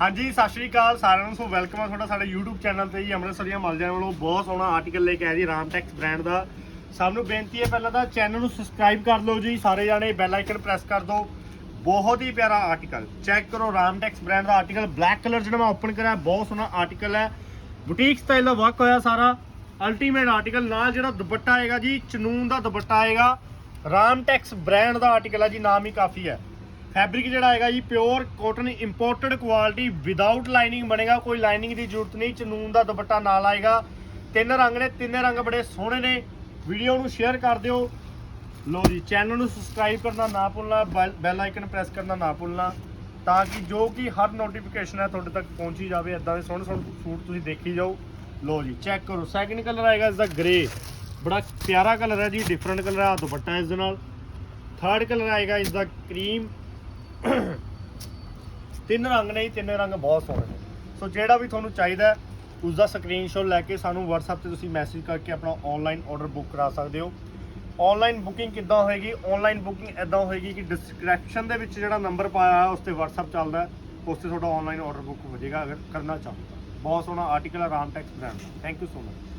ਹਾਂਜੀ, ਸਤਿ ਸ਼੍ਰੀ ਅਕਾਲ ਸਾਰਿਆਂ ਨੂੰ। ਸੋ ਵੈਲਕਮ ਆ ਤੁਹਾਡਾ ਸਾਡੇ YouTube ਚੈਨਲ ਤੇ ਜੀ, ਅੰਮ੍ਰਿਤਸਰੀਆਂ ਮਲ ਜਾਣ ਵੱਲੋਂ ਬਹੁਤ ਸੋਹਣਾ ਆਰਟੀਕਲ ਲੈ ਕੇ ਆਇਆ ਜੀ ਰਾਮਟੈਕਸ ਬ੍ਰਾਂਡ ਦਾ। ਸਭ ਨੂੰ ਬੇਨਤੀ ਹੈ ਪਹਿਲਾਂ ਤਾਂ ਚੈਨਲ ਨੂੰ ਸਬਸਕ੍ਰਾਈਬ ਕਰ ਲਓ ਜੀ, ਸਾਰੇ ਜਾਣੇ ਬੈਲ ਆਈਕਨ ਪ੍ਰੈਸ ਕਰ ਦਿਓ। ਬਹੁਤ ਹੀ ਪਿਆਰਾ ਆਰਟੀਕਲ ਚੈੱਕ ਕਰੋ ਰਾਮਟੈਕਸ ਬ੍ਰਾਂਡ ਦਾ ਆਰਟੀਕਲ ਬਲੈਕ ਕਲਰ ਜਿਹੜਾ ਮੈਂ ਓਪਨ ਕਰਿਆ, ਬਹੁਤ ਸੋਹਣਾ ਆਰਟੀਕਲ ਹੈ। ਬੁਟੀਕ ਸਟਾਈਲ ਦਾ ਵਰਕ ਹੋਇਆ ਸਾਰਾ। ਅਲਟੀਮੇਟ ਆਰਟੀਕਲ ਨਾਲ ਜਿਹੜਾ ਦੁਪੱਟਾ ਆਏਗਾ ਜੀ, ਚਨੂਨ ਦਾ ਦੁਪੱਟਾ ਆਏਗਾ। ਰਾਮਟੈਕਸ ਬ੍ਰਾਂਡ ਦਾ ਆਰਟੀਕਲ ਹੈ ਜੀ, ਨਾਮ ਹੀ ਕਾਫੀ ਹੈ। ਫੈਬਰਿਕ ਜਿਹੜਾ ਹੈਗਾ ਜੀ pure cotton imported quality without lining ਬਣੇਗਾ, ਕੋਈ ਲਾਈਨਿੰਗ ਦੀ ਜ਼ਰੂਰਤ ਨਹੀਂ ਚਨੂਨ ਦਾ ਦੁਪੱਟਾ ਨਾਲ ਆਏਗਾ। ਤਿੰਨ ਰੰਗ ਨੇ, ਤਿੰਨੇ ਰੰਗ ਬੜੇ ਸੋਹਣੇ ਨੇ। ਵੀਡੀਓ ਨੂੰ ਸ਼ੇਅਰ ਕਰ ਦਿਓ। ਲੋ ਜੀ ਚੈਨਲ ਨੂੰ ਸਬਸਕ੍ਰਾਈਬ ਕਰਨਾ ਨਾ ਭੁੱਲਣਾ ਬੈਲ ਆਈਕਨ ਪ੍ਰੈਸ ਕਰਨਾ ਨਾ ਭੁੱਲਣਾ, ਤਾਂ ਕਿ ਜੋ ਕਿ ਹਰ ਨੋਟੀਫਿਕੇਸ਼ਨ ਹੈ ਤੁਹਾਡੇ ਤੱਕ ਪਹੁੰਚੀ ਜਾਵੇ ਇਦਾਂ ਦੇ ਸੋਹਣੇ ਸੋਹਣੇ ਸੂਟ ਤੁਸੀਂ ਦੇਖੀ ਜਾਓ। ਲੋ ਜੀ ਚੈੱਕ ਕਰੋ ਸੈਕਿੰਡ ਕਲਰ ਆਏਗਾ ਇਸ ਦਾ ਗ੍ਰੇ ਬੜਾ ਪਿਆਰਾ ਕਲਰ ਹੈ ਜੀ ਡਿਫਰੈਂਟ ਕਲਰ ਹੈ ਦੁਪੱਟਾ ਇਸ ਦੇ ਨਾਲ। ਥਰਡ ਕਲਰ ਆਏਗਾ ਇਸ ਦਾ ਕਰੀਮ ਤਿੰਨ ਰੰਗ ਨੇ ਜੀ ਤਿੰਨੇ ਰੰਗ ਬਹੁਤ ਸੋਹਣੇ ਨੇ। ਸੋ ਜਿਹੜਾ ਵੀ ਤੁਹਾਨੂੰ ਚਾਹੀਦਾ ਹੈ, ਉਸ ਦਾ ਸਕਰੀਨਸ਼ਾਟ ਲੈ ਕੇ ਸਾਨੂੰ WhatsApp ਤੇ ਤੁਸੀਂ ਮੈਸੇਜ ਕਰਕੇ ਆਪਣਾ ਆਨਲਾਈਨ ਆਰਡਰ ਬੁੱਕ ਕਰਾ ਸਕਦੇ ਹੋ। ਆਨਲਾਈਨ ਬੁਕਿੰਗ ਕਿੱਦਾਂ ਹੋਏਗੀ? ਆਨਲਾਈਨ ਬੁਕਿੰਗ ਇਦਾਂ ਹੋਏਗੀ ਕਿ ਡਿਸਕ੍ਰਿਪਸ਼ਨ ਦੇ ਵਿੱਚ ਜਿਹੜਾ ਨੰਬਰ ਪਾਇਆ ਹੈ ਉਸ ਤੇ WhatsApp ਚੱਲਦਾ ਉਸ ਤੇ ਤੁਹਾਡਾ ਆਨਲਾਈਨ ਆਰਡਰ ਬੁੱਕ ਹੋ ਜਾਏਗਾ ਅਗਰ ਕਰਨਾ ਚਾਹੋ ਬਹੁਤ ਸੋਹਣਾ ਆਰਟੀਕਲ ਹੈ Ramtex brand thank you so much